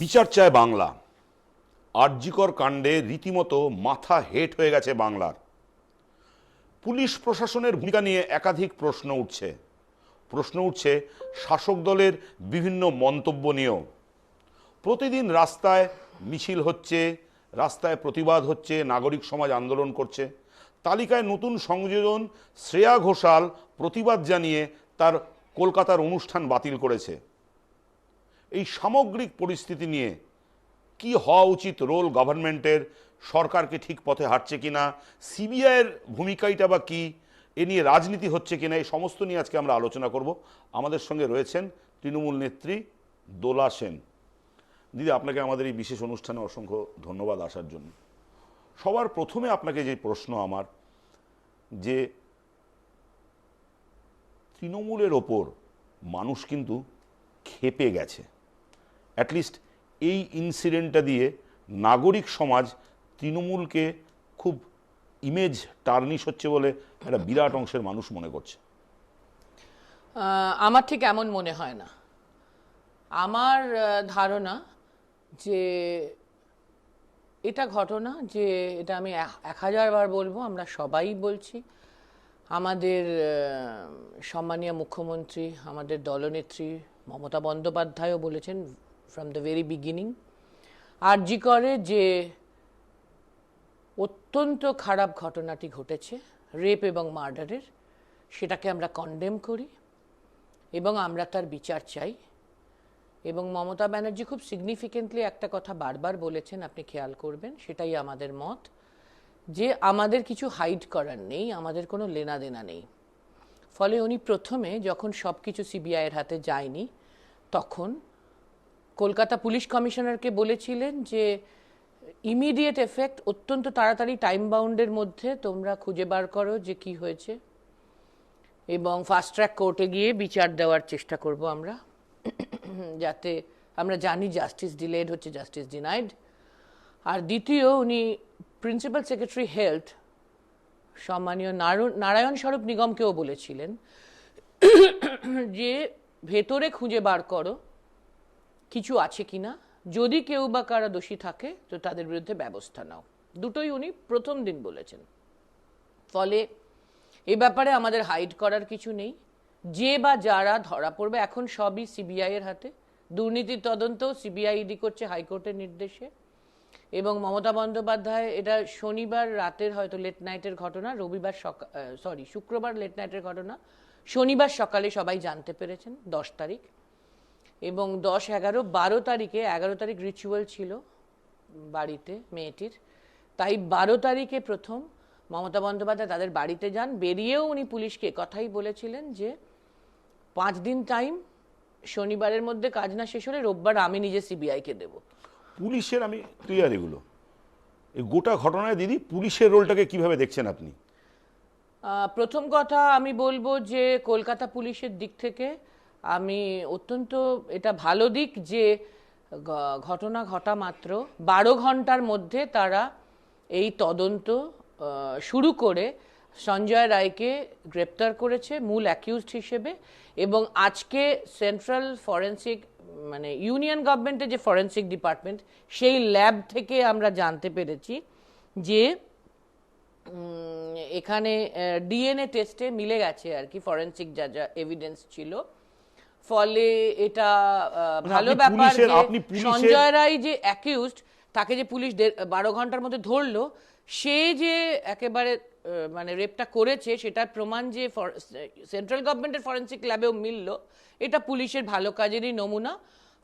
বিচার চায় বাংলা। আরজিকর কাণ্ডে রীতিমতো মাথা হেট হয়ে গেছে বাংলার। পুলিশ প্রশাসনের ভূমিকা নিয়ে একাধিক প্রশ্ন উঠছে। প্রশ্ন উঠছে শাসক দলের বিভিন্ন মন্তব্য নিয়েও। প্রতিদিন রাস্তায় মিছিল হচ্ছে, রাস্তায় প্রতিবাদ হচ্ছে, নাগরিক সমাজ আন্দোলন করছে। তালিকায় নতুন সংযোজন শ্রেয়া ঘোষাল প্রতিবাদ জানিয়ে তার কলকাতার অনুষ্ঠান বাতিল করেছে। এই সামগ্রিক পরিস্থিতি নিয়ে কি হওয়া উচিত রোল গভর্নমেন্টের? সরকারকে ঠিক পথে হাঁটছে কিনা? সিবিআইয়ের ভূমিকাইটা বা কি? এ নিয়ে রাজনীতি হচ্ছে কিনা? এই সমস্ত নিয়ে আজকে আমরা আলোচনা করব। আমাদের সঙ্গে রয়েছেন তৃণমূল নেত্রী দোলা সেন। দিদি, আপনাকে আমাদের এই বিশেষ অনুষ্ঠানে অসংখ্য ধন্যবাদ আসার জন্য। সবার প্রথমে আপনাকে যে প্রশ্ন আমার, যে তৃণমূলের ওপর মানুষ কিন্তু খেপে গেছে। অ্যাটলিস্ট এই ইনসিডেন্টটা দিয়ে নাগরিক সমাজ তৃণমূলকে খুব ইমেজ টার্নিশ হচ্ছে বলে একটা বিরাট অংশের মানুষ মনে করছে। আমার ঠিক এমন মনে হয় না। আমার ধারণা যে এটা ঘটনা যে এটা আমি এক- এক হাজার বার বলব, আমরা সবাই বলছি। আমাদের সম্মানীয় মুখ্যমন্ত্রী, আমাদের দলনেত্রী মমতা বন্দ্যোপাধ্যায়ও বলেছেন from the very beginning R G করে যে অত্যন্ত খারাপ ঘটনাটি ঘটেছে রেপ এবং মার্ডারের সেটাকে আমরা কন্ডেম করি এবং আমরা তার বিচার চাই। এবং মমতা ব্যানার্জি খুব সিগনিফিকেন্টলি একটা কথা বারবার বলেছেন, আপনি খেয়াল করবেন, সেটাই আমাদের মত যে আমাদের কিছু হাইড করার নেই, আমাদের কোনো লেনা দেনা নেই। ফলে উনি প্রথমে যখন সব কিছু সিবিআইয়ের হাতে যায়নি, তখন কলকাতা পুলিশ কমিশনারকে বলেছিলেন যে ইমিডিয়েট এফেক্ট অত্যন্ত তাড়াতাড়ি টাইম বাউন্ডের মধ্যে তোমরা খুঁজে বার করো যে কি হয়েছে। এবং ফাস্ট ট্র্যাক কোর্টে গিয়ে বিচার দেওয়ার চেষ্টা করব আমরা। যাতে আমরা জানি জাস্টিস ডিলেড হচ্ছে জাস্টিস ডিনাইড আর দ্বিতীয়, উনি প্রিন্সিপাল সেক্রেটারি হেলথ সম্মানীয় নারু- নারায়ণ স্বরূপ নিগমকেও বলেছিলেন যে, ভেতরে খুঁজে বার করো। কিছু আছে কিনা? যদি কেউ বা কারা দোষী থাকে, তো তাদের বিরুদ্ধে ব্যবস্থা নাও। দুটোই উনি প্রথম দিন বলেছেন। ফলে এ ব্যাপারে আমাদের হাইড করার কিছু নেই। যে বা যারা ধরা পড়বে, এখন সবই সিবিআই এর হাতে। দুর্নীতির তদন্ত সিবিআইডি করছে হাইকোর্টের নির্দেশে। এবং মমতা বন্দ্যোপাধ্যায়, এটা শনিবার রাতের হয়তো লেট নাইটের ঘটনা, রবিবার সকাল সরি শুক্রবার লেট নাইটের ঘটনা। শনিবার সকালে সবাই জানতে পেরেছেন, দশ তারিখ। এবং দশ এগারো বারো তারিখে এগারো তারিখ রিচুয়াল ছিল বাড়িতে মেয়েটির। তাই বারো তারিখে প্রথম মমতা বন্দ্যোপাধ্যায় তাদের বাড়িতে যান। বেরিয়েও উনি পুলিশকে কথাই বলেছিলেন যে পাঁচ দিন টাইম শনিবারের মধ্যে কাজ না শেষ হলে রোববার আমি নিজে সিবিআইকে দেবো। পুলিশের আমি ক্লিয়ার এগুলো। এই গোটা ঘটনায় দিদি পুলিশের রোলটাকে কীভাবে দেখছেন আপনি? প্রথম কথা আমি বলব যে কলকাতা পুলিশের দিক থেকে আমি অত্যন্ত এটা ভালো দিক যে ঘটনা ঘটা মাত্র। বারো ঘণ্টার মধ্যে তারা এই তদন্ত শুরু করে সঞ্জয় রায়কে গ্রেপ্তার করেছে মূল অ্যাকিউজড হিসেবে এবং আজকে সেন্ট্রাল ফরেন্সিক মানে ইউনিয়ন গভর্নমেন্টের যে ফরেন্সিক ডিপার্টমেন্ট সেই ল্যাব থেকে আমরা জানতে পেরেছি যে এখানে ডিএনএ টেস্টে মিলে গেছে আর কি ফরেন্সিক যা যা এভিডেন্স ছিল। ফলে এটা আহ, ভালো ব্যাপার সঞ্জয় রায় যে অ্যাকিউজড তাকে যে পুলিশ বারো ঘণ্টার মধ্যে ধরলো সে যে একেবারে মানে রেপটা করেছে সেটার প্রমাণ যে সেন্ট্রাল গভর্নমেন্টের ফরেন্সিক ল্যাবেও মিলল এটা পুলিশের ভালো কাজেরই নমুনা।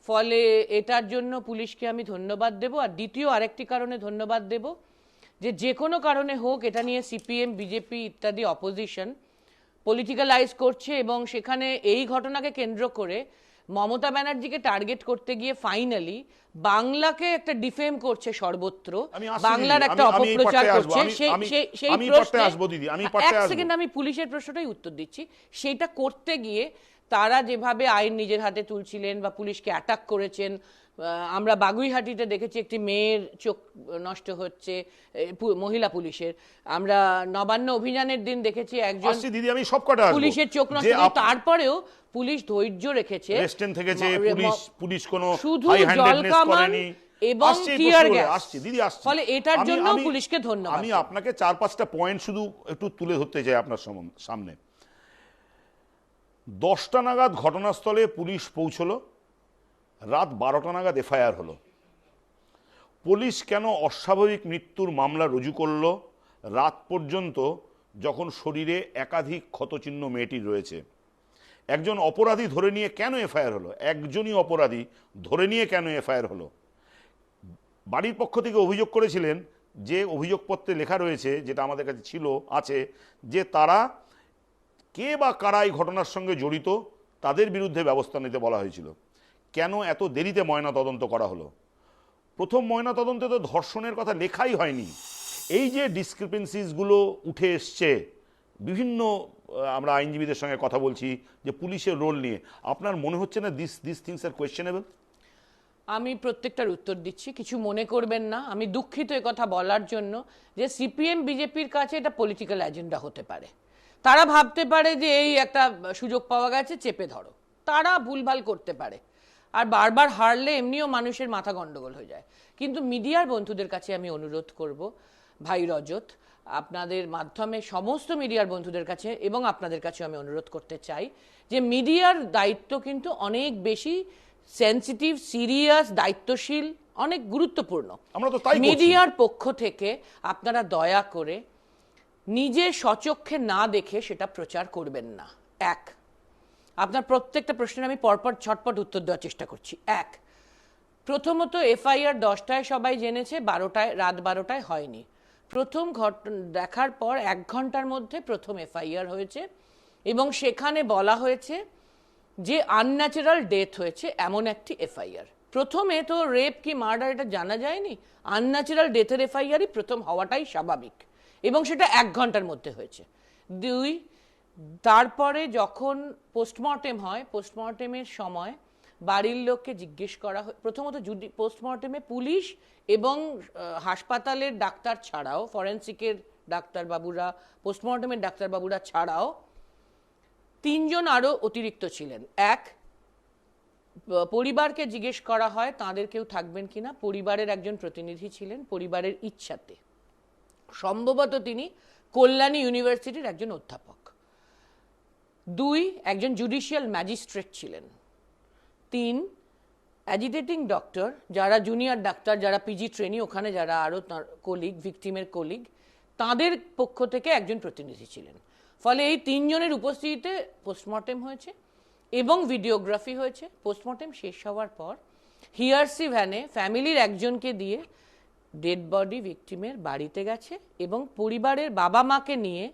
ফলে এটার জন্য পুলিশকে আমি ধন্যবাদ দেব। আর দ্বিতীয় আরেকটি কারণে ধন্যবাদ দেব যে যে কোনো কারণে হোক এটা নিয়ে সিপিএম বিজেপি ইত্যাদি অপোজিশন পলিটিক্যালাইজ করছে এবং সেখানে এই ঘটনাকে কেন্দ্র করে মমতা ব্যানার্জিকে টার্গেট করতে গিয়ে ফাইনালি বাংলাকে একটা ডিফেম করছে সর্বত্র। বাংলার একটা অপপ্রচার করছে। সেই প্রশ্নে- আমি এই পার্টে এক সেকেন্ড আমি পুলিশের প্রশ্নটাই উত্তর দিচ্ছি। সেইটা করতে গিয়ে তারা যেভাবে আইন নিজের হাতে তুলছিলেন বা পুলিশকে অ্যাটাক করেছেন আমরা বাগুইহাটিতে দেখেছি একটি মেয়ের চোখ নষ্ট হচ্ছে মহিলা পুলিশের। আমরা নবান্ন অভিযানের দিন দেখেছি একজন দিদি আমি সব কটা পুলিশের চোখ নষ্ট তারপরেও পুলিশ ধৈর্য রেখেছে। থেকেছে পুলিশ পুলিশ কোনো শুধু জলকামান করেনি। এবং gas। আসছি দিদি আসছি। ফলে এটার জন্য পুলিশকে ধন্যবাদ। আমি আপনাকে চার পাঁচটা পয়েন্ট শুধু একটু তুলে ধরতে চাই আপনার সামনে। দশটা নাগাদ ঘটনাস্থলে পুলিশ পৌঁছলো। রাত বারোটা নাগাদ এফআইআর হলো। পুলিশ কেন অস্বাভাবিক মৃত্যুর মামলা রুজু করল? রাত পর্যন্ত যখন শরীরে একাধিক ক্ষতচিহ্ন মেয়েটির রয়েছে। একজন অপরাধী ধরে নিয়ে কেন এফআইআর হলো? একজনই অপরাধী ধরে নিয়ে কেন এফআইআর হলো? বাড়ির পক্ষ থেকে অভিযোগ করেছিলেন যে অভিযোগপত্রে লেখা রয়েছে, যেটা আমাদের কাছে ছিল, আছে, যে তারা কে বা কারা এই ঘটনার সঙ্গে জড়িত, তাদের বিরুদ্ধে ব্যবস্থা নিতে বলা হয়েছিল। কেন এত দেরিতে ময়না তদন্ত করা হলো? প্রথম ময়না তদন্তে তো ধর্ষণের কথা লেখাই হয়নি। এই যে ডিসক্রিপেন্সিসগুলো উঠে এসছে, বিভিন্ন আমরা আইনজীবীদের সঙ্গে কথা বলছি যে পুলিশের রোল নিয়ে, আপনার মনে হচ্ছে না this this things are questionable আমি প্রত্যেকটার উত্তর দিচ্ছি, কিছু মনে করবেন না। আমি দুঃখিত কথা বলার জন্য যে সিপিএম বিজেপির কাছে এটা পলিটিক্যাল এজেন্ডা হতে পারে। তারা ভাবতে পারে যে এই একটা সুযোগ পাওয়া গেছে, চেপে ধরো। তারা ভুলভাল করতে পারে। আর বারবার হারলে এমনিও মানুষের মাথা গন্ডগোল হয়ে যায়। কিন্তু মিডিয়ার বন্ধুদের কাছে আমি অনুরোধ করব ভাই রজত আপনাদের মাধ্যমে সমস্ত মিডিয়ার বন্ধুদের কাছে এবং আপনাদের কাছে আমি অনুরোধ করতে চাই যে মিডিয়ার দায়িত্ব কিন্তু অনেক বেশি সেন্সিটিভ সিরিয়াস দায়িত্বশীল অনেক গুরুত্বপূর্ণ। আমরা তো তাই মিডিয়ার পক্ষ থেকে আপনারা দয়া করে নিজে সচক্ষে না দেখে সেটা প্রচার করবেন না। এক আপনার প্রত্যেকটা প্রশ্নের আমি পরপর ছটপট উত্তর দেওয়ার চেষ্টা করছি। এক, প্রথমত এফআইআর দশটায় সবাই জেনেছে, বারোটায়, রাত বারোটায় হয়নি। প্রথম ঘট, দেখার পর এক ঘণ্টার মধ্যে প্রথম এফআইআর হয়েছে এবং সেখানে বলা হয়েছে যে আনন্যাচারাল ডেথ হয়েছে এমন একটি এফআইআর। প্রথমে তো রেপ কি মার্ডার এটা জানা যায়নি? আনন্যাচারাল ডেথের এফআইআরই প্রথম হওয়াটাই স্বাভাবিক এবং সেটা এক ঘণ্টার মধ্যে হয়েছে। দুই তারপরে যখন পোস্টমর্টেম হয় পোস্টমর্টেমের সময় বাড়ির লোককে জিজ্ঞেস করা হয়, প্রথমত জুডি পোস্টমর্টেমে পুলিশ এবং হাসপাতালের ডাক্তার ছাড়াও ফরেন্সিকের ডাক্তারবাবুরা পোস্টমর্টেমের ডাক্তারবাবুরা ছাড়াও তিনজন আরও অতিরিক্ত ছিলেন। এক, পরিবারকে জিজ্ঞেস করা হয়, তাদের কেউ থাকবেন কিনা পরিবারের একজন প্রতিনিধি ছিলেন, পরিবারের ইচ্ছাতে। সম্ভবত তিনি কল্যাণী ইউনিভার্সিটির একজন অধ্যাপক। দুই, একজন জুডিশিয়াল ম্যাজিস্ট্রেট ছিলেন। তিন অ্যাজিটেটিং ডক্টর যারা জুনিয়র ডাক্তার যারা পিজি ট্রেনি ওখানে যারা আরও তাঁর কলিগ ভিকটিমের কলিগ তাদের পক্ষ থেকে একজন প্রতিনিধি ছিলেন। ফলে এই তিনজনের উপস্থিতিতে পোস্টমর্টেম হয়েছে এবং ভিডিওগ্রাফি হয়েছে। পোস্টমর্টেম শেষ হওয়ার পর হিয়ারসি ভ্যানে ফ্যামিলির একজনকে দিয়ে ডেড বডি ভিকটিমের বাড়িতে গেছে এবং পরিবারের বাবা মাকে নিয়ে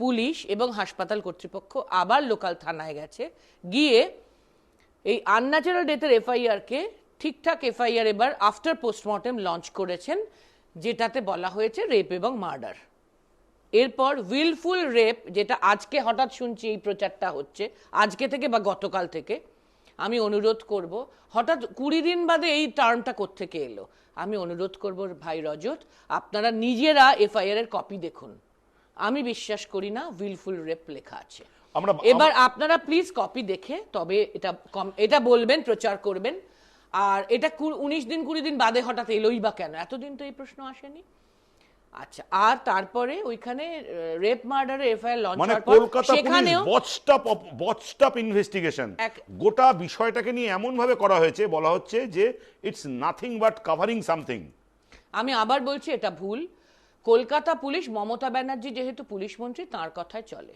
পুলিশ এবং হাসপাতাল কর্তৃপক্ষ আবার লোকাল থানায় গেছে। গিয়ে এই আনন্যাচারাল ডেথের এফআইআরকে ঠিকঠাক এফআইআর এবার আফটার পোস্টমর্টেম লঞ্চ করেছেন, যেটাতে বলা হয়েছে রেপ এবং মার্ডার এরপর উইলফুল রেপ যেটা আজকে হঠাৎ শুনছি এই প্রচারটা হচ্ছে, আজকে থেকে বা গতকাল থেকে, আমি অনুরোধ করব, হঠাৎ কুড়ি দিন বাদে এই টার্মটা কোত্থেকে এলো? আমি অনুরোধ করব ভাই রজত, আপনারা নিজেরা এফআইআর এর কপি দেখুন। আমি বিশ্বাস করি না উইলফুল রেপ লেখা আছে। আমরা এবার আপনারা প্লিজ কপি দেখে তবে এটা কম- এটা বলবেন প্রচার করবেন। আর এটা উনিশ দিন কুড়ি দিন বাদে হঠাৎ এলোই বা কেন? এতদিন তো এই প্রশ্ন আসেনি। আচ্ছা আর তারপরে ওইখানে রেপ মার্ডারে এফআইআর লঞ্চ মানে হওয়ার পর সেখানেও বচস্টাপ বচস্টাপ ইনভেস্টিগেশন গোটা বিষয়টাকে নিয়ে এমন ভাবে করা হয়েছে বলা হচ্ছে যে it's nothing but covering something আমি আবার বলছি এটা ভুল। কলকাতা পুলিশ, মমতা ব্যানার্জি যেহেতু পুলিশ মন্ত্রী, তার কথায় চলে।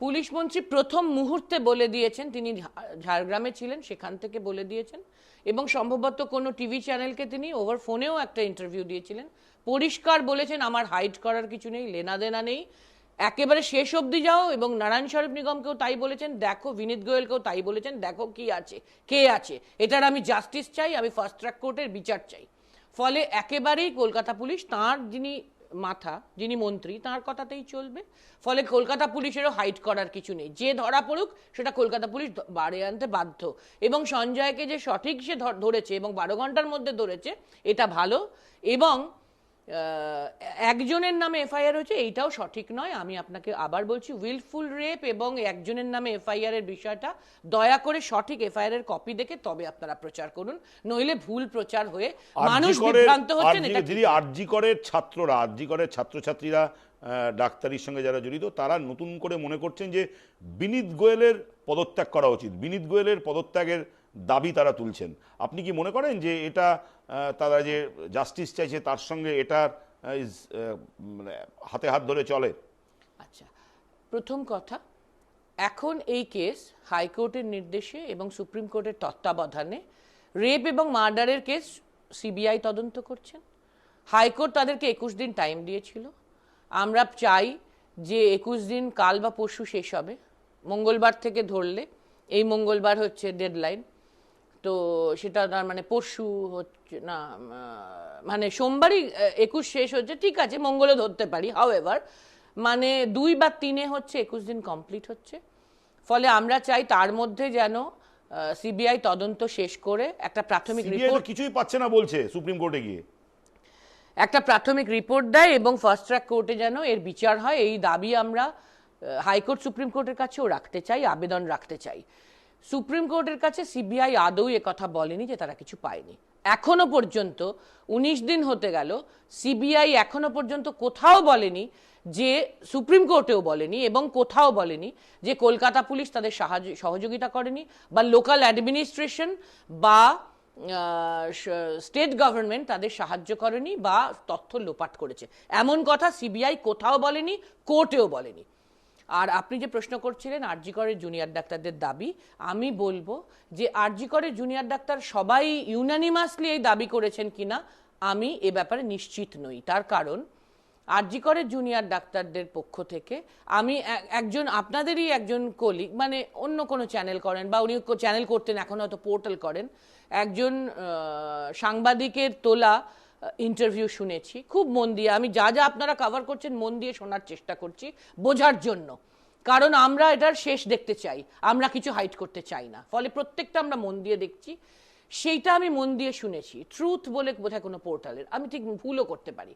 পুলিশ মন্ত্রী প্রথম মুহূর্তে বলে দিয়েছেন, তিনি ঝাড়গ্রামে ছিলেন, সেখান থেকে বলে দিয়েছেন, এবং সম্ভবত কোনো টিভি চ্যানেলকে তিনি ওভার ফোনেও একটা ইন্টারভিউ দিয়েছিলেন। পরিষ্কার বলেছেন, আমার হাইড করার কিছু নেই, লেনা দেনা নেই। একেবারে শেষ অবধি যাও, এবং নারায়ণ শরীফ নিগমকেও তাই বলেছেন, দেখো, বিনীত গোয়েলকেও তাই বলেছেন, দেখো কি আছে, কে আছে। এটার আমি জাস্টিস চাই, আমি ফার্স্ট ট্র্যাক কোর্টের বিচার চাই। ফলে একেবারেই কলকাতা পুলিশ তার যিনি মাথা, যিনি মন্ত্রী, তার কথাতেই চলবে। ফলে কলকাতা পুলিশেরও হাইট করার কিছু নেই। যে ধরা পড়ুক, সেটা কলকাতা পুলিশ বাড়ে আনতে বাধ্য। এবং সঞ্জয়কে যে সঠিক সে ধর- ধরেছে এবং বারো ঘণ্টার মধ্যে ধরেছে, এটা ভালো। এবং একজনের নামে এফআইআর হয়েছে এইটাও সঠিক নয়। আমি আপনাকে আবার বলছি উইলফুল রেপ এবং একজনের নামে এফআইআর এর বিষয়টা দয়া করে সঠিক এফআইআর এর কপি দেখে তবে আপনারা প্রচার করুন। নইলে ভুল প্রচার হয়ে মানুষ বিভ্রান্ত হচ্ছেন এটা দিদি আরজি করের ছাত্ররা আরজি করের ছাত্রছাত্রীরা আহ, ডাক্তারির সঙ্গে যারা জড়িত তারা নতুন করে মনে করছেন যে বিনীত গোয়েলের পদত্যাগ করা উচিত। বিনীত গোয়েলের পদত্যাগের দাবি তারা তুলছেন। আপনি কি মনে করেন যে এটা তারা যে জাস্টিস চাইছে তার সঙ্গে এটার মানে হাতে হাত ধরে চলে? আচ্ছা প্রথম কথা, এখন এই কেস হাইকোর্টের নির্দেশে এবং সুপ্রিম কোর্টের তত্ত্বাবধানে রেপ এবং মার্ডারের কেস সিবিআই তদন্ত করছেন। হাইকোর্ট তাদেরকে একুশ দিন টাইম দিয়েছিল। আমরা চাই যে একুশ দিন কাল বা পরশু শেষ হবে। মঙ্গলবার থেকে ধরলে, এই মঙ্গলবার হচ্ছে ডেডলাইন তো সেটা তার মানে পরশু হচ্ছে না মানে সোমবারই একুশ শেষ হচ্ছে ঠিক আছে মঙ্গলে ধরতে পারি। হাউ এভার মানে দুই বা তিনে হচ্ছে একুশ দিন কমপ্লিট হচ্ছে। ফলে আমরা চাই তার মধ্যে যেন সিবিআই তদন্ত শেষ করে একটা প্রাথমিক রিপোর্ট কিছুই পাচ্ছে না বলছে সুপ্রিম কোর্টে গিয়ে। একটা প্রাথমিক রিপোর্ট দেয় এবং ফার্স্ট ট্র্যাক কোর্টে যেন এর বিচার হয় এই দাবি আমরা হাইকোর্ট সুপ্রিম কোর্টের কাছেও রাখতে চাই আবেদন রাখতে চাই। সুপ্রিম কোর্টের কাছে সিবিআই আদৌ কথা বলেনি যে তারা কিছু পায়নি। এখনও পর্যন্ত উনিশ দিন হতে গেল, সিবিআই এখনও পর্যন্ত কোথাও বলেনি যে সুপ্রিম কোর্টেও বলেনি এবং কোথাও বলেনি যে কলকাতা পুলিশ তাদের সাহায্য, সহযোগিতা করেনি বা লোকাল অ্যাডমিনিস্ট্রেশন বা স্টেট গভর্নমেন্ট তাদের সাহায্য করেনি বা তথ্য লোপাট করেছে। এমন কথা সিবিআই কোথাও বলেনি, কোর্টেও বলেনি। আর আপনি যে প্রশ্ন করছিলেন আরজি করের জুনিয়র ডাক্তারদের দাবি, আমি বলব যে আরজি করের জুনিয়র ডাক্তার সবাই ইউনানিমাসলি এই দাবি করেছেন কিনা, আমি এ ব্যাপারে নিশ্চিত নই। তার কারণ, আরজি করের জুনিয়র ডাক্তারদের পক্ষ থেকে আমি একজন আপনাদেরই একজন কলিগ মানে অন্য কোনো চ্যানেল করেন বা উনি চ্যানেল করতেন, এখন হয়তো পোর্টাল করেন, একজন সাংবাদিকের তোলা ইন্টারভিউ শুনেছি। খুব মন দিয়ে, আমি যা যা আপনারা কভার করছেন মন দিয়ে শোনার চেষ্টা করছি বোঝার জন্য। কারণ আমরা এটার শেষ দেখতে চাই, আমরা কিছু হাইট করতে চাই না। ফলে প্রত্যেকটা আমরা মন দিয়ে দেখছি। সেইটা আমি মন দিয়ে শুনেছি। ট্রুথ বলে বোধহয় কোনো পোর্টালের আমি ঠিক ভুলও করতে পারি।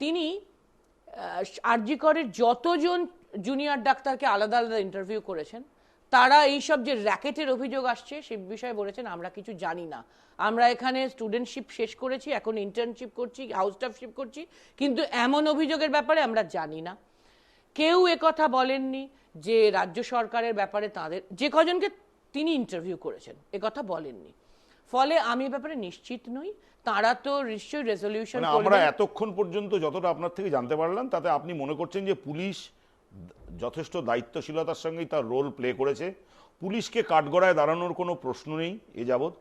তিনি আরজি করের যতজন জুনিয়র ডাক্তারকে আলাদা আলাদা ইন্টারভিউ করেছেন তারা এইসব যে র্যাকেটের অভিযোগ আসছে সে বিষয়ে বলেছেন আমরা কিছু জানি না। আমরা এখানে স্টুডেন্টশিপ শেষ করেছি এখন ইন্টার্নশিপ করছি হাউস স্টাফশিপ করছি কিন্তু এমন অভিযোগের ব্যাপারে আমরা জানি না। কেউ কথা বলেননি যে রাজ্য সরকারের ব্যাপারে তাদের যে কজনকে তিনি ইন্টারভিউ করেছেন কথা বলেননি। ফলে আমি এ ব্যাপারে নিশ্চিত নই তারা তো নিশ্চয়ই রেজলিউশন মানে আমরা এতক্ষণ পর্যন্ত যতটা আপনার থেকে জানতে পারলাম তাতে আপনি মনে করছেন যে পুলিশ যথেষ্ট দায়িত্বশীলতার সঙ্গেই তার রোল প্লে করেছে। পুলিশকে কাঠগড়ায় দাঁড়ানোর কোনো প্রশ্ন নেই এ যাবৎ।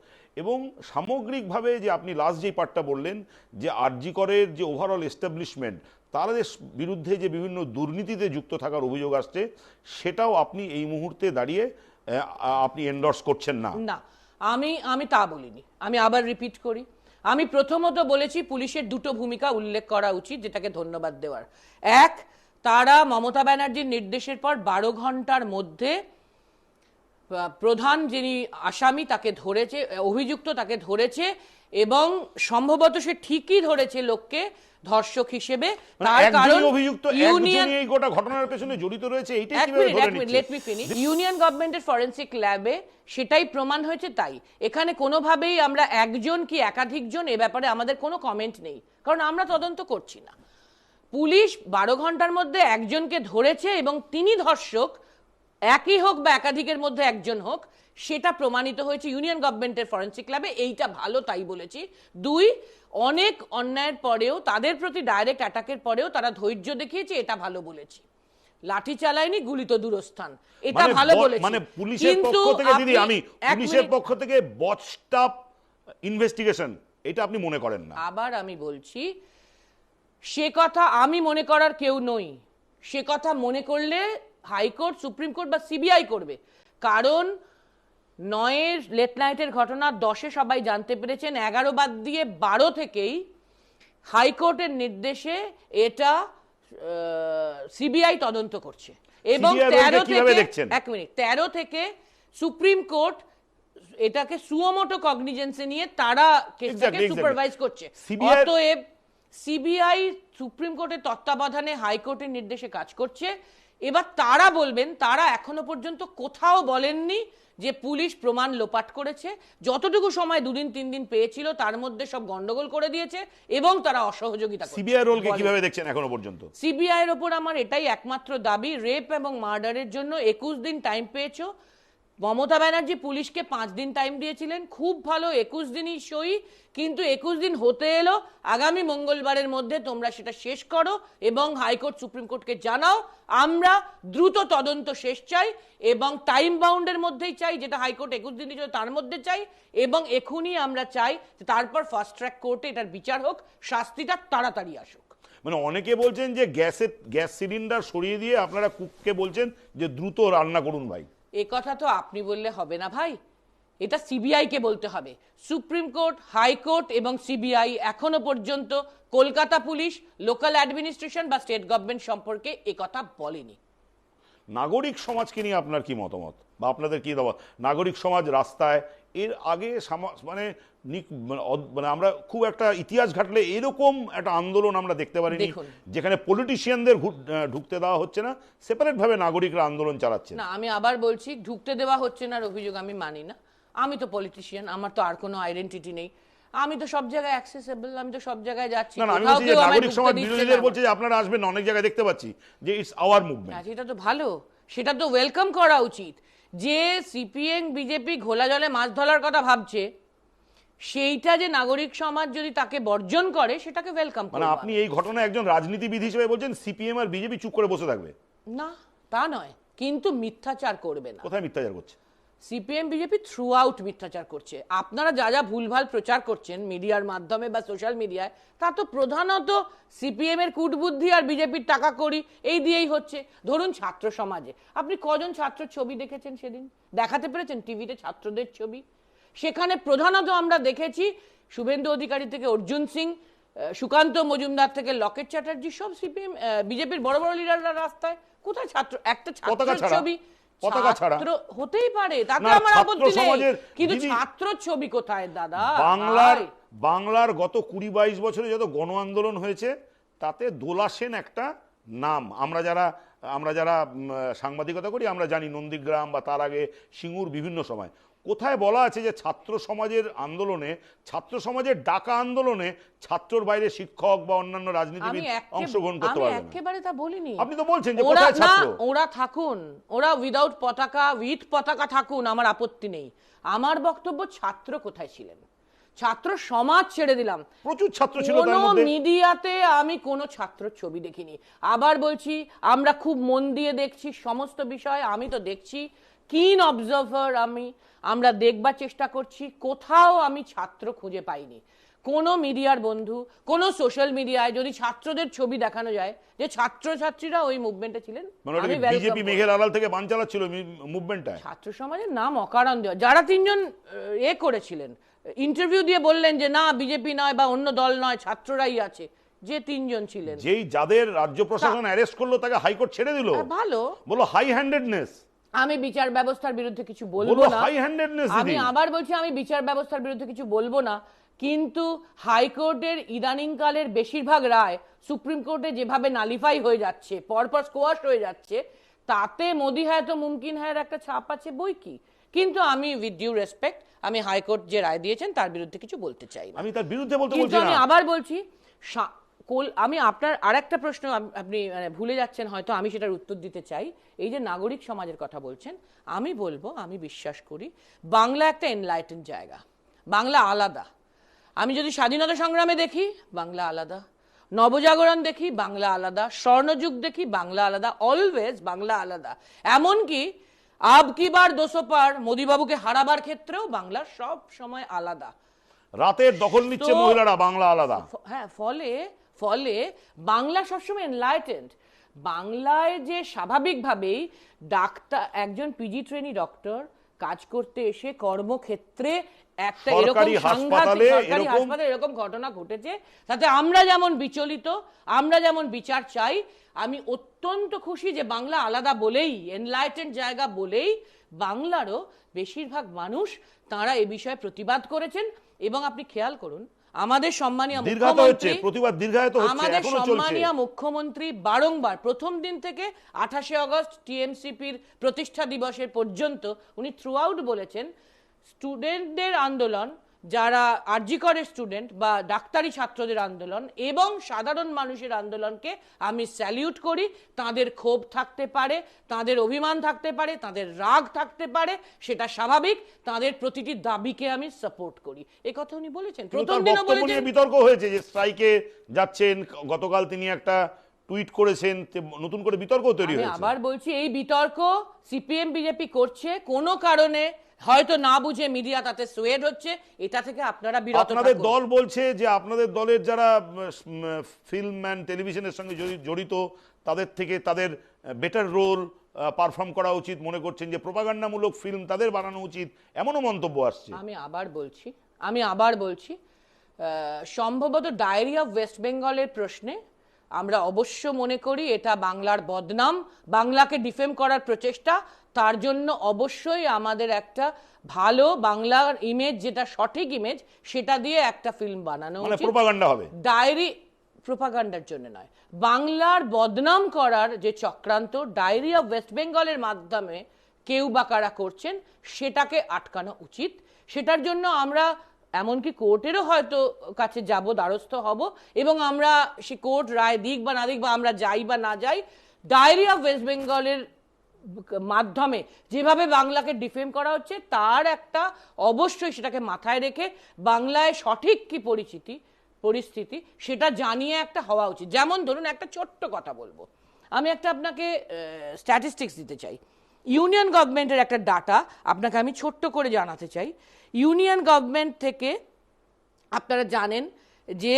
এবং সামগ্রিকভাবে যে আপনি লাস্ট যে পার্টটা বললেন, যে আরজি করের যে ওভারঅল এস্টাবলিশমেন্ট তাদের বিরুদ্ধে যে বিভিন্ন দুর্নীতিতে যুক্ত থাকার অভিযোগ আসছে, সেটাও আপনি এই মুহূর্তে দাঁড়িয়ে আপনি এন্ডর্স করছেন না। না, আমি আমি তা বলিনি। আমি আবার রিপিট করি। আমি প্রথমত বলেছি, পুলিশের দুটো ভূমিকা উল্লেখ করা উচিত, যেটাকে ধন্যবাদ দেওয়ার। এক তারা মমতা ব্যানার্জির নির্দেশের পর বারো ঘণ্টার মধ্যে প্রধান যিনি আসামি তাকে ধরেছে অভিযুক্ত তাকে ধরেছে এবং সম্ভবত সে ঠিকই ধরেছে লোককে ধর্ষক হিসেবে। মানে তার কারণ অভিযুক্ত ইউনিয়ন এই গোটা ঘটনার পেছনে জড়িত রয়েছে এইটাই কীভাবে ধরে নিচ্ছি? ইউনিয়ন গভর্নমেন্টের ফরেন্সিক ল্যাবে সেটাই প্রমাণ হয়েছে তাই। এখানে কোনোভাবেই আমরা একজন কি একাধিকজন এ ব্যাপারে আমাদের কোনো কমেন্ট নেই। কারণ আমরা তদন্ত করছি না। পুলিশ বারো ঘণ্টার মধ্যে একজনকে ধরেছে এবং তিনি ধর্ষক একই হোক বা একাধিকের মধ্যে একজন হোক সেটা প্রমাণিত হয়েছে ইউনিয়ন গভর্নমেন্টের ফরেন্সিক ল্যাবে। এইটা ভালো তাই বলেছি। দুই অনেক অন্যায়ের পরেও তাদের প্রতি ডাইরেক্ট অ্যাটাকের পরেও তারা ধৈর্য দেখিয়েছে এটা ভালো বলেছি। লাঠি চালায়নি গুলি তো দূরস্থান। এটা মানে ভালো বলেছি। মানে পুলিশের পক্ষ থেকে দিদি আমি পুলিশের পক্ষ থেকে বচটাপ ইনভেস্টিগেশন এটা আপনি মনে করেন না। আবার আমি বলছি সে কথা আমি মনে করার কেউ নই। সে কথা মনে করলে হাইকোর্ট সুপ্রিম কোর্ট বা সিবিআই করবে। কারণ নয়ের লেট নাইটের ঘটনা দশে সবাই জানতে পেরেছেন এগারো বাদ দিয়ে বারো থেকেই হাইকোর্টের নির্দেশে এটা সিবিআই তদন্ত করছে। এবং তেরো থেকে এক মিনিট। তেরো থেকে সুপ্রিম কোর্ট এটাকে সুমোটো কগনিজেন্সে নিয়ে তারা কেসটাকে. সুপারভাইজ করছে। অতএব সিবিআই সুপ্রিম কোর্টের তত্ত্বাবধানে হাইকোর্টের নির্দেশে কাজ করছে। এবার তারা বলবেন তারা এখনও পর্যন্ত কোথাও বলেননি যে পুলিশ প্রমাণ লোপাট করেছে। যতটুকু সময় দুদিন তিন দিন পেয়েছিল তার মধ্যে সব গন্ডগোল করে দিয়েছে এবং তারা অসহযোগিতা সিবিআই রোলকে কীভাবে দেখছেন এখনও পর্যন্ত? সিবিআই এর ওপর আমার এটাই একমাত্র দাবি রেপ এবং মার্ডারের জন্য একুশ দিন টাইম পেয়েছ। মমতা ব্যানার্জি পুলিশকে পাঁচ দিন টাইম দিয়েছিলেন। খুব ভালো, একুশ দিনই সই, কিন্তু একুশ দিন হতে এলো। আগামী মঙ্গলবারের মধ্যে তোমরা সেটা শেষ করো এবং হাইকোর্ট, সুপ্রিম কোর্টকে জানাও। আমরা দ্রুত তদন্ত শেষ চাই এবং টাইম বাউন্ডের মধ্যেই চাই, যেটা হাইকোর্ট একুশ দিন দিয়েছিল তার মধ্যে চাই এবং এখনই আমরা চাই যে তারপর ফাস্ট ট্র্যাক কোর্টে এটার বিচার হোক, শাস্তিটা তাড়াতাড়ি আসুক। মানে অনেকে বলছেন যে গ্যাসের, গ্যাস সিলিন্ডার সরিয়ে দিয়ে আপনারা কুককে বলছেন যে দ্রুত রান্না করুন ভাই। এ কথা তো আপনি বললে হবে না ভাই। এটা সিবিআইকে বলতে হবে। সুপ্রিম কোর্ট হাইকোর্ট এবং সিবিআই এখনও পর্যন্ত কলকাতা পুলিশ, লোকাল অ্যাডমিনিস্ট্রেশন বা স্টেট গভর্নমেন্ট সম্পর্কে কথা বলেনি। নাগরিক সমাজকে নিয়ে আপনার কি মতামত? বা আপনাদের কি দাবা নাগরিক সমাজ রাস্তায় এর আগে মানে মানে মানে আমরা খুব একটা ইতিহাস ঘাটলে এরকম একটা আন্দোলন আমরা দেখতে পারিনি যেখানে পলিটিশিয়ানদের ঢুকতে দেওয়া হচ্ছে না সেপারেট ভাবে নাগরিকরা আন্দোলন চালাচ্ছে না। আমি আবার বলছি ঢুকতে দেওয়া হচ্ছে না অভিযোগ আমি মানি না। আমি তো পলিটিশিয়ান আমার তো আর কোনো আইডেন্টিটি নেই। আমি তো সব জায়গায় অ্যাক্সেসেবল আমি তো সব জায়গায় যাচ্ছি। না আমি বলছি যে নাগরিক সমাজ বিরোধীদের। বলছে যে আপনারা আসবেন অনেক জায়গায় দেখতে পাচ্ছি যে ইটস আওয়ার মুভমেন্ট সেটা তো ভালো সেটা তো ওয়েলকাম করা উচিত। যে সিপিএম বিজেপি ঘোলা জলে মাছ ধরার কথা ভাবছে সেইটা যে নাগরিক সমাজ যদি তাকে বর্জন করে সেটাকে ওয়েলকাম মানে আপনি এই ঘটনা একজন রাজনীতিবিদ হিসেবে বলছেন সিপিএম আর বিজেপি চুপ করে বসে থাকবে। না তা নয়। কিন্তু মিথ্যাচার করবে না। কোথায় মিথ্যাচার করছে? সিপিএম বিজেপি থ্রু আউট মিথ্যাচার করছে। আপনারা যা যা ভুলভাল প্রচার করছেন মিডিয়ার মাধ্যমে বা সোশ্যাল মিডিয়ায় তা তো প্রধানত সিপিএম এর কূটবুদ্ধি আর বিজেপির টাকা করি এই দিয়েই হচ্ছে। ধরুন ছাত্র সমাজে। আপনি কজন ছাত্র ছবি দেখেছেন সেদিন? দেখাতে পেরেছেন টিভিতে ছাত্রদের ছবি? সেখানে প্রধানত আমরা দেখেছি শুভেন্দু অধিকারী থেকে অর্জুন সিং সুকান্ত মজুমদার থেকে লকেট চ্যাটার্জি সব সিপিএম বিজেপির বড় বড় লিডাররা রাস্তায়। কোথায় ছাত্র? একটা পতাকা ছাত্র ছবি পতাকা ছাড়া। হতেই পারে তাতে আমার আপত্তি নেই। কিন্তু ছাত্র ছবি কোথায় দাদা? বাংলার বাংলার গত কুড়ি বাইশ বছরে যত গণ আন্দোলন হয়েছে তাতে দোলা সেন একটা নাম। আমরা যারা আমরা যারা সাংবাদিকতা করি আমরা জানি নন্দীগ্রাম বা তার আগে সিঙ্গুর বিভিন্ন সময়। কোথায় বলা আছে যে ছাত্র সমাজের আন্দোলনে ছাত্র সমাজের ডাকা আন্দোলনে ছাত্রর বাইরে শিক্ষক বা অন্যান্য রাজনীতিবিদ অংশগ্রহণ করতে পারবে না। একেবারে তা বলিনি। আপনি তো বলছেন যে কোথায় ছাত্র? ওরা থাকুন। ওরা উইদাউট পতাকা উইথ পতাকা থাকুন আমার আপত্তি নেই। আমার বক্তব্য ছাত্র কোথায় ছিলেন? ছাত্র সমাজ ছেড়ে দিলাম। প্রচুর ছাত্র ছিল তার মধ্যে। মিডিয়াতে আমি কোনো ছাত্র ছবি দেখিনি। আবার বলছি আমরা খুব মন দিয়ে দেখছি সমস্ত বিষয় আমি তো দেখছি কিন অবজার্ভার আমি আমরা দেখবার চেষ্টা করছি কোথাও আমি ছাত্র খুঁজে পাইনি। কোনো মিডিয়ার বন্ধু কোনো সোশ্যাল মিডিয়ায় যদি ছাত্রদের ছবি দেখানো যায় যে ছাত্রছাত্রীরা ওই মুভমেন্টে ছিলেন মানে বিজেপি মেঘের আড়াল থেকে বান চালাচ্ছিল মুভমেন্টটায় ছাত্র সমাজের নাম অকারণ দেওয়া। যারা তিনজন এ করেছিলেন ইন্টারভিউ দিয়ে বললেন যে না বিজেপি নয় বা অন্য দল নয় ছাত্ররাই আছে। যে তিনজন ছিলেন। যেই যাদের রাজ্য প্রশাসন অ্যারেস্ট করল তাকে হাইকোর্ট ছেড়ে দিল। ভালো। বলো হাই হ্যান্ডেডনেস আমি বিচার ব্যবস্থার বিরুদ্ধে কিছু বলব না। আমি আবার বলছি আমি বিচার ব্যবস্থার বিরুদ্ধে কিছু বলব না। কিন্তু হাইকোর্টের ইদানিংকালের বেশিরভাগ রায় সুপ্রিম কোর্টে যেভাবে নালিফাই হয়ে যাচ্ছে পরপর স্কোয়াশ হয়ে যাচ্ছে তাতে মোদি হ্যায় তো মুমকিন হ্যায়ের একটা ছাপ আছে বই কি? কিন্তু আমি উইথ ডিউ রেসপেক্ট আমি হাইকোর্ট যে রায় দিয়েছেন তার বিরুদ্ধে কিছু বলতে চাই আমি তার বিরুদ্ধে বলতে বলছি আমি আবার বলছি কোল- আমি আপনার আরেকটা প্রশ্ন আপনি মানে ভুলে যাচ্ছেন হয়তো আমি সেটার উত্তর দিতে চাই। এই যে নাগরিক সমাজের কথা বলছেন আমি বলব আমি বিশ্বাস করি বাংলা একটা এনলাইটেন জায়গা। বাংলা আলাদা। আমি যদি স্বাধীনতা সংগ্রামে দেখি বাংলা আলাদা। নবজাগরণ দেখি বাংলা আলাদা। স্বর্ণযুগ দেখি বাংলা আলাদা। অলওয়েজ বাংলা আলাদা। এমনকি আব কি বার দোসো পার মোদিবাবুকে হারাবার ক্ষেত্রেও বাংলা সব সময় আলাদা। রাতের দখল নিচ্ছে মহিলারা বাংলা আলাদা। হ্যাঁ ফলে ফলে বাংলা সবসময় এনলাইটেন্ড বাংলায় যে স্বাভাবিকভাবেই ডাক্তার একজন পিজি ট্রেনি ডক্টর কাজ করতে এসে কর্মক্ষেত্রে একটা এরকম সাংঘাতিক সরকারি হাসপাতালে এরকম ঘটনা ঘটেছে তাতে আমরা যেমন বিচলিত আমরা যেমন বিচার চাই আমি অত্যন্ত খুশি যে বাংলা আলাদা বলেই এনলাইটেন্ড জায়গা বলেই বাংলারও বেশিরভাগ মানুষ তারা এ বিষয়ে প্রতিবাদ করেছেন। এবং আপনি খেয়াল করুন আমাদের সম্মানীয় মুখ্যমন্ত্রী প্রতিবাদ দীর্ঘায়িত হচ্ছে আমাদের সম্মানীয় মুখ্যমন্ত্রী বারংবার প্রথম দিন থেকে আঠাশে আগস্ট টিএমসিপির প্রতিষ্ঠা দিবসের পর্যন্ত উনি থ্রু আউট বলেছেন স্টুডেন্টদের আন্দোলন যারা আরজিকরের স্টুডেন্ট বা ডাক্তারি ছাত্রদের আন্দোলন এবং সাধারণ মানুষের আন্দোলনকে আমি স্যালিউট করি। তাদের ক্ষোভ থাকতে পারে তাদের অভিমান থাকতে পারে তাদের রাগ থাকতে পারে সেটা স্বাভাবিক। তাদের প্রতিটি দাবিকে আমি সাপোর্ট করি। এ কথা উনি বলেছেন। প্রথম দিনও বলেছেন বিতর্ক হয়েছে যে স্ট্রাইকে যাচ্ছেন গতকাল তিনি একটা টুইট করেছেন নতুন করে বিতর্ক তৈরি হয়েছে। আবার বলছি এই বিতর্ক সিপিএম বিজেপি করছে কোনো কারণে হয়তো না বুঝে মিডিয়া তাতে সোয়েড হচ্ছে এটা থেকে আপনারা বিরত আপনাদের দল বলছে যে আপনাদের দলের যারা ফিল্ম অ্যান্ড টেলিভিশনের সঙ্গে জড়িত তাদের থেকে তাদের বেটার রোল পারফর্ম করা উচিত। মনে করছেন যে প্রপাগান্ডামূলক ফিল্ম তাদের বানানো উচিত এমনও মন্তব্য আসছে। আমি আবার বলছি আমি আবার বলছি আহ, সম্ভবত ডায়েরি অফ ওয়েস্ট বেঙ্গলের প্রশ্নে আমরা অবশ্য মনে করি এটা বাংলার বদনাম বাংলাকে ডিফেম করার প্রচেষ্টা। তার জন্য অবশ্যই আমাদের একটা ভালো বাংলার ইমেজ যেটা সঠিক ইমেজ সেটা দিয়ে একটা ফিল্ম বানানো মানে হবে। ডায়েরি প্রোপাগান্ডার জন্য নয়। বাংলার বদনাম করার যে চক্রান্ত ডায়েরি অফ ওয়েস্ট বেঙ্গলের মাধ্যমে কেউ বা কারা করছেন সেটাকে আটকানো উচিত। সেটার জন্য আমরা এমনকি কোর্টেরও হয়তো কাছে যাব, দ্বারস্থ হব, এবং আমরা সে কোর্ট, রায় দিক বা না দিক বা আমরা যাই বা না যাই, ডায়েরি অফ ওয়েস্ট বেঙ্গলের মাধ্যমে যেভাবে বাংলাকে ডিফেম করা হচ্ছে, তার একটা অবশ্যই সেটাকে মাথায় রেখে বাংলায় সঠিক কি পরিচিতি, পরিস্থিতি সেটা জানিয়ে একটা হওয়া উচিত। যেমন ধরুন একটা ছোট্ট কথা বলব। আমি একটা আপনাকে স্ট্যাটিস্টিক্স দিতে চাই। ইউনিয়ন গভর্নমেন্টের একটা ডাটা আপনাকে আমি ছোট্ট করে জানাতে চাই। ইউনিয়ন গভর্নমেন্ট থেকে আপনারা জানেন যে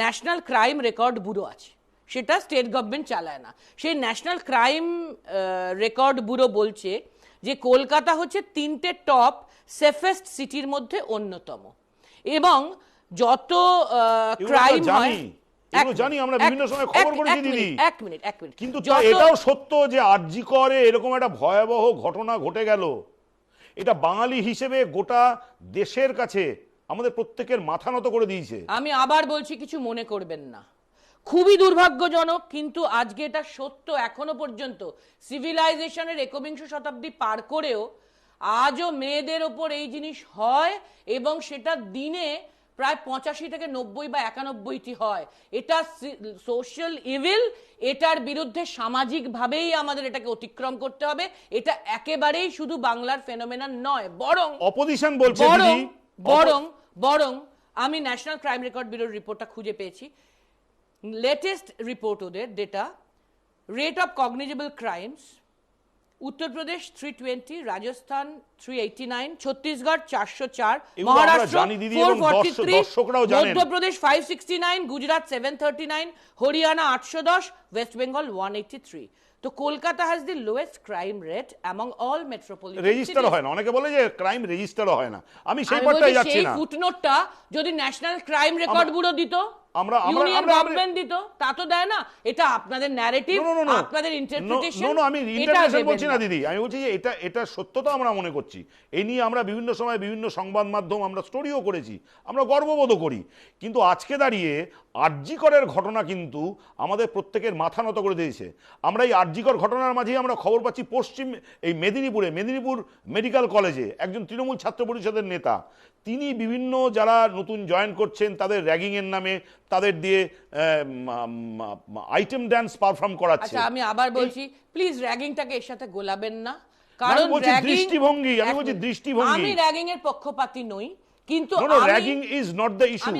ন্যাশনাল ক্রাইম রেকর্ড ব্যুরো আছে। সেটা স্টেট গভর্নমেন্ট চালায় না। সেই ন্যাশনাল ক্রাইম রেকর্ড ব্যুরো বলছে যে কলকাতা হচ্ছে তিনটে টপ সেফেস্ট সিটির মধ্যে অন্যতম। এবং যত ক্রাইম হয় জানি। আমরা বিভিন্ন সময় খবর করেছি, দিদি। এক মিনিট এক মিনিট। কিন্তু এটাও সত্য যে আরজি করে এরকম একটা ভয়াবহ ঘটনা ঘটে গেল। এটা বাঙালি হিসেবে গোটা দেশের কাছে আমাদের প্রত্যেকের মাথা নত করে দিয়েছে। আমি আবার বলছি, কিছু মনে করবেন না। খুবই দুর্ভাগ্যজনক, কিন্তু আজকে এটা সত্য এখনও পর্যন্ত। সিভিলাইজেশনের একবিংশ শতাব্দী পার করেও আজও মেয়েদের ওপর এই জিনিস হয় এবং সেটা দিনে প্রায় পঁচাশি থেকে নব্বই বা একানব্বইটি হয়। এটা সোশ্যাল ইভিল এটার বিরুদ্ধে সামাজিকভাবেই আমাদের এটাকে অতিক্রম করতে হবে। এটা একেবারেই শুধু বাংলার ফেনোমেনা নয় বরং অপোজিশন বলছে বরং বরং বরং আমি ন্যাশনাল ক্রাইম রেকর্ড ব্যুরোর রিপোর্টটা খুঁজে পেয়েছি। লেটেস্ট রিপোর্ট ওদের data rate of cognizable crimes Uttar Pradesh three twenty Rajasthan three eighty nine Chhattisgarh চারশো চার Maharashtra four forty three Madhya Pradesh five sixty nine Gujarat seven thirty nine Haryana আটশো দশ West Bengal one eighty three তো Kolkata has the lowest crime rate among all metropolitan register হয় না। অনেকে বলে যে ক্রাইম রেজিস্টার হয় না। আমি সেই বলছি যাচ্ছি সেই না। ফুটনোটটা যদি ন্যাশনাল ক্রাইম রেকর্ড ব্যুরো দিত। আমরা- আমরা- আমরা- গভর্নমেন্ট দিত তা তো দেয় না। এটা আপনাদের ন্যারেটিভ. আপনাদের ইন্টারপ্রিটেশন no, no, আমি ইন্টারপ্রিটেশন বলছি না দিদি। আমি বলছি যে এটা এটা সত্যতা আমরা মনে করছি। এই নিয়ে আমরা বিভিন্ন সময় বিভিন্ন সংবাদ মাধ্যম আমরা স্টোরিও করেছি। আমরা গর্ববোধ করি। কিন্তু আজকে দাঁড়িয়ে আরজিকরের ঘটনা কিন্তু আমাদের প্রত্যেকের মাথা নত করে দিয়েছে। আমরা এই আরজিকর ঘটনার মাঝেই আমরা খবর পাচ্ছি পশ্চিম এই মেদিনীপুরে মেদিনীপুর মেডিকেল কলেজে একজন তৃণমূল ছাত্র পরিষদের নেতা। তিনি বিভিন্ন যারা নতুন জয়েন করছেন তাদের র্যাগিংয়ের নামে তাদের দিয়ে আইটেম ড্যান্স পারফর্ম করাচ্ছে। আচ্ছা আমি আবার বলছি প্লিজ র্যাগিংটাকে এর সাথে গোলাবেন না। কারণ বলছি দৃষ্টিভঙ্গি, আমি বলছি দৃষ্টিভঙ্গি। আমি র্যাগিং এর পক্ষপাতী নই কিন্তু আমি- ragging is not the issue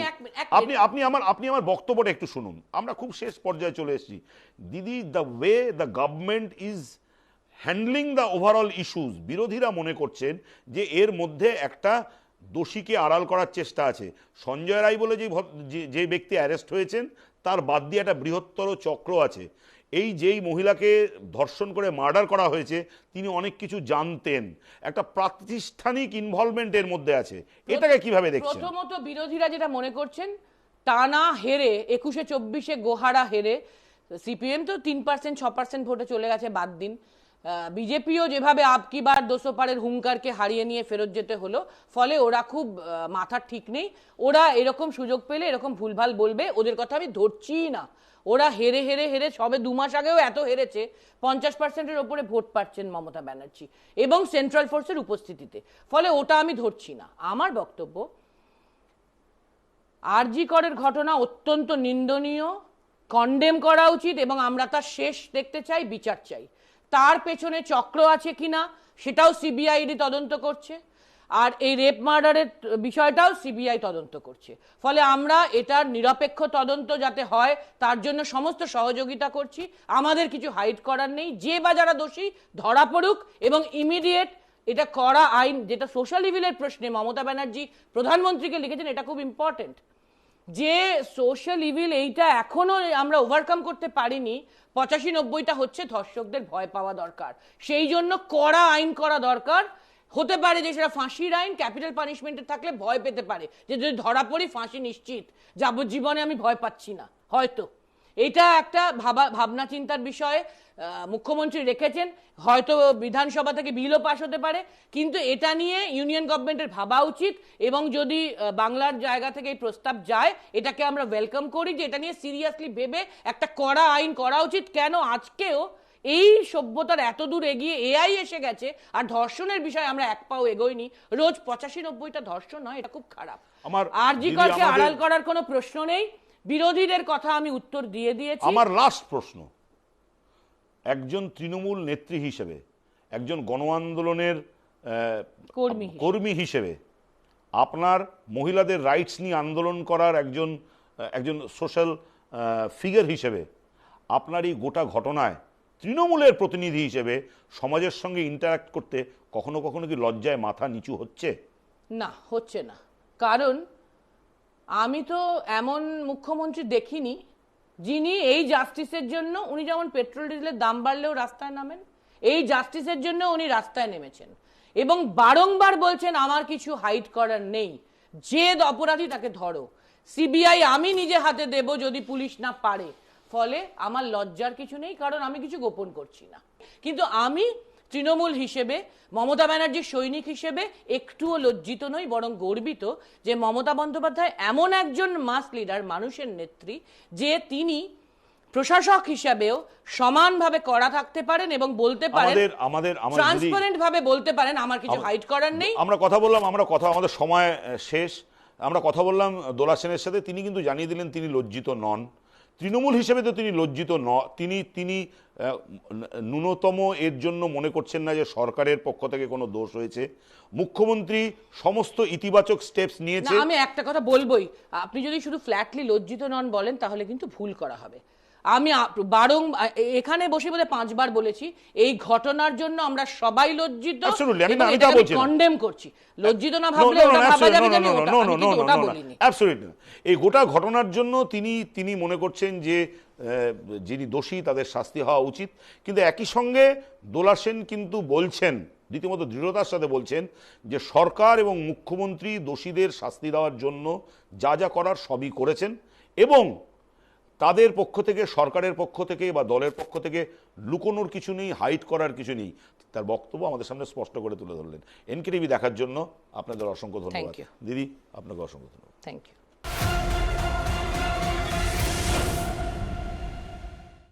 আপনি আপনি আমার আপনি আমার বক্তব্যটা একটু শুনুন। আমরা খুব শেষ পর্যায়ে চলে এসেছি। দিদি the way the government is handling the overall issues বিরোধীরা মনে করছেন যে এর মধ্যে একটা দোষীকে আড়াল করার চেষ্টা আছে। সঞ্জয় রায় বলে যে যে ব্যক্তি অ্যারেস্ট হয়েছেন, তার বাদ দিয়ে একটা বৃহত্তর চক্র আছে। এই যেই মহিলাকে ধর্ষণ করে মার্ডার করা হয়েছে, তিনি অনেক কিছু জানতেন। একটা প্রাতিষ্ঠানিক ইনভলভমেন্টের মধ্যে আছে। এটাকে কীভাবে দেখছেন? প্রথমত বিরোধীরা যেটা মনে করছেন, টানা হেরে, একুশে চব্বিশে গোহারা হেরে, সিপিএম তো তিন পার্সেন্ট ছ পার্সেন্ট ভোটে চলে গেছে বাদ দিন। বিজেপিও যেভাবে আপকি বার দোসো পারের হুঙ্কারকে হারিয়ে নিয়ে ফেরত যেতে হলো, ফলে ওরা খুব মাথার ঠিক নেই। ওরা এরকম সুযোগ পেলে, এরকম ভুলভাল বলবে, ওদের কথা আমি ধরছিই না। ওরা হেরে হেরে হেরে সবে দু মাস আগেও এত হেরেছে, পঞ্চাশ পার্সেন্টের ওপরে ভোট পাচ্ছেন মমতা ব্যানার্জি এবং সেন্ট্রাল ফোর্সের উপস্থিতিতে। ফলে ওটা আমি ধরছি না। আমার বক্তব্য, আরজি করের ঘটনা অত্যন্ত নিন্দনীয় কন্ডেম করা উচিত এবং আমরা তার শেষ দেখতে চাই, বিচার চাই। তার পেছনে চক্র আছে কিনা সেটাও সিবিআইডি তদন্ত করছে। আর এই রেপ মার্ডারের বিষয়টাও সিবিআই তদন্ত করছে। ফলে আমরা এটার নিরপেক্ষ তদন্ত যাতে হয়, তার জন্য সমস্ত সহযোগিতা করছি। আমাদের কিছু হাইড করার নেই। যে বা যারা দোষী, ধরা পড়ুক এবং ইমিডিয়েট এটা করা আইন, যেটা সোশ্যাল ইভিলের প্রশ্নে মমতা ব্যানার্জি প্রধানমন্ত্রীকে লিখেছেন, এটা খুব ইম্পর্টেন্ট যে সোশ্যাল ইভিল এইটা এখনও আমরা ওভারকাম করতে পারিনি পঁচাশি নব্বইটা হচ্ছে ধর্ষকদের ভয় পাওয়া দরকার। সেই জন্য কড়া আইন করা দরকার। হতে পারে যে সেটা ফাঁসির আইন, ক্যাপিটাল পানিশমেন্টে থাকলে ভয় পেতে পারে। যে যদি ধরা পড়ি, ফাঁসি নিশ্চিত। যাবজ্জীবনে আমি ভয় পাচ্ছি না, হয়তো। এটা একটা ভাবা ভাবনা চিন্তার বিষয়ে মুখ্যমন্ত্রী রেখেছেন হয়তো বিধানসভা থেকে বিলও পাশ হতে পারে কিন্তু এটা নিয়ে ইউনিয়ন গভর্নমেন্টের ভাবা উচিত এবং যদি বাংলার জায়গা থেকে এই প্রস্তাব যায় এটাকে আমরা ওয়েলকাম করি যে এটা নিয়ে সিরিয়াসলি ভেবে একটা কড়া আইন করা উচিত। কেন? আজকেও এই সভ্যতার এত দূর এগিয়ে এআই এসে গেছে আর ধর্ষণের বিষয়ে আমরা এক পাও এগোইনি। রোজ পঁচাশি নব্বইটা ধর্ষণ হয় এটা খুব খারাপ। আমার আর জি আড়াল করার কোনো প্রশ্ন নেই। বিরোধীদের কথা আমি উত্তর দিয়ে দিয়েছি। আমার লাস্ট প্রশ্ন। একজন তৃণমূল নেত্রী হিসেবে একজন গণ আন্দোলনের কর্মী হিসেবে। আপনার মহিলাদের রাইটস নিয়ে আন্দোলন করার একজন একজন সোশ্যাল ফিগার হিসেবে আপনার এই গোটা ঘটনায় তৃণমূলের প্রতিনিধি হিসেবে সমাজের সঙ্গে ইন্টারাক্ট করতে কখনো কখনো কি লজ্জায় মাথা নিচু হচ্ছে না হচ্ছে না কারণ আমি তো এমন মুখ্যমন্ত্রী দেখিনি যিনি এই জাস্টিসের জন্য, উনি যেমন পেট্রোল ডিজেলের দাম বাড়লেও রাস্তায় নামেন, এই জাস্টিসের জন্য উনি রাস্তায় নেমেছেন। এবং বারংবার বলছেন, আমার কিছু হাইড করার নেই। যে অপরাধী তাকে ধরো। সিবিআই আমি নিজে হাতে দেব যদি পুলিশ না পারে। ফলে আমার লজ্জার কিছু নেই, কারণ আমি কিছু গোপন করছি না। কিন্তু আমি তৃণমূল হিসেবে মমতা ব্যানার্জির সৈনিক হিসেবে একটুও লজ্জিত নই বরং গর্বিত যে মমতা বন্দ্যোপাধ্যায় এমন একজন মাস লিডার মানুষের নেত্রী যে তিনি প্রশাসক হিসাবেও সমানভাবে করা থাকতে পারেন এবং বলতে পারেন আমাদের আমাদের ট্রান্সপারেন্ট ভাবে বলতে পারেন আমার কিছু হাইড করার নেই। আমরা কথা বললাম আমরা কথা আমাদের সময় শেষ। আমরা কথা বললাম দোলা সেনের সাথে তিনি কিন্তু জানিয়ে দিলেন তিনি লজ্জিত নন। তৃণমূল হিসেবে তো তিনি লজ্জিত ন তিনি তিনি ন্যূনতম এর জন্য মনে করছেন না যে সরকারের পক্ষ থেকে কোনো দোষ হয়েছে। মুখ্যমন্ত্রী সমস্ত ইতিবাচক স্টেপস নিয়েছে। আমি একটা কথা বলবোই। আপনি যদি শুধু ফ্ল্যাটলি লজ্জিত নন বলেন তাহলে কিন্তু ভুল করা হবে। আমি বারং এখানে বসে বলে পাঁচবার বলেছি এই ঘটনার জন্য আমরা সবাই লজ্জিত। কন্ডেম করছি। লজ্জিত না ভাবলে ওটা ভাবা যাবে যে ওটা- বলিনি। এই গোটা ঘটনার জন্য তিনি তিনি মনে করছেন যে যিনি দোষী তাদের শাস্তি হওয়া উচিত। কিন্তু একই সঙ্গে দোলা সেন কিন্তু বলছেন রীতিমতো দৃঢ়তার সাথে বলছেন যে সরকার এবং মুখ্যমন্ত্রী দোষীদের শাস্তি দেওয়ার জন্য যা যা করার সবই করেছেন এবং তাদের পক্ষ থেকে সরকারের পক্ষ থেকে বা দলের পক্ষ থেকে লুকোনোর কিছু নেই হাইট করার কিছু নেই। তার বক্তব্য আমাদের সামনে স্পষ্ট করে তুলে ধরলেন। এনকে টিভি দেখার জন্য আপনাদের অসংখ্য ধন্যবাদ। দিদি আপনাকে অসংখ্য ধন্যবাদ। Thank you